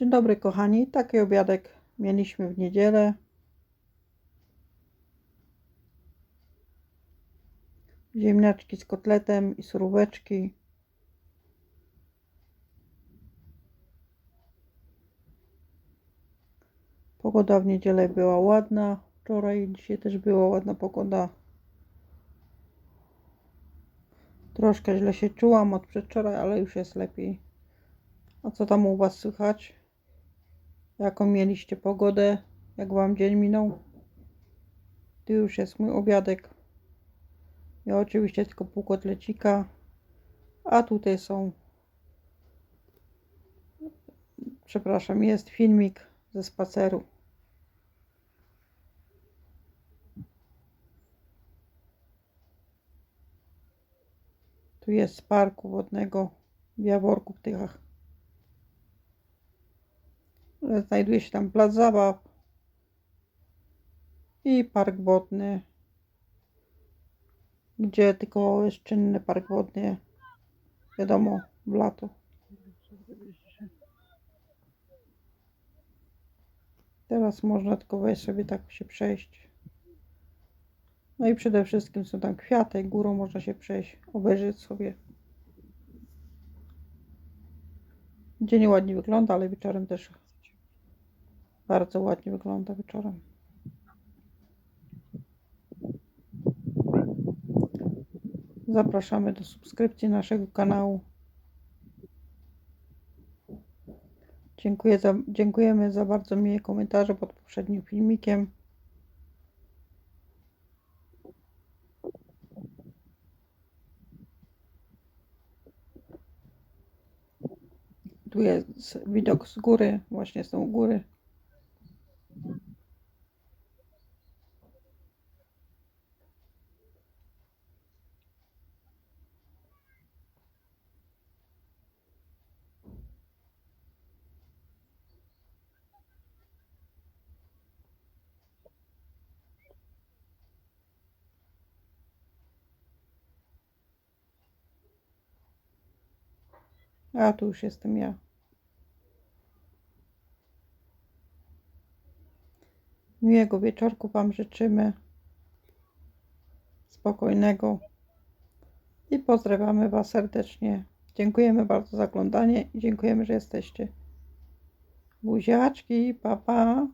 Dzień dobry kochani, taki obiadek mieliśmy w niedzielę. Ziemniaczki z kotletem i suróweczki. Pogoda w niedzielę była ładna. Wczoraj i dzisiaj też była ładna pogoda. Troszkę źle się czułam od przedwczoraj, ale już jest lepiej. A co tam u Was słychać? Jaką mieliście pogodę? Jak Wam dzień minął? Tu już jest mój obiadek. Ja oczywiście tylko pół kotlecika. A tutaj są... Przepraszam, jest filmik ze spaceru. Tu jest z parku wodnego w Jaworku w Tychach. Znajduje się tam plac zabaw i park wodny, gdzie tylko jest czynny park wodny, wiadomo, w lato. Teraz można tylko wejść sobie tak się przejść. No i przede wszystkim są tam kwiaty, górą można się przejść, obejrzeć sobie. Dzień ładnie wygląda, ale wieczorem też bardzo ładnie wygląda wieczorem. Zapraszamy do subskrypcji naszego kanału. Dziękuję za, dziękujemy za bardzo miłe komentarze pod poprzednim filmikiem. Tu jest widok z góry, właśnie są góry. A tu już jestem ja. Miłego wieczorku Wam życzymy. Spokojnego. I pozdrawiamy Was serdecznie. Dziękujemy bardzo za oglądanie i dziękujemy, że jesteście. Buziaczki, pa pa.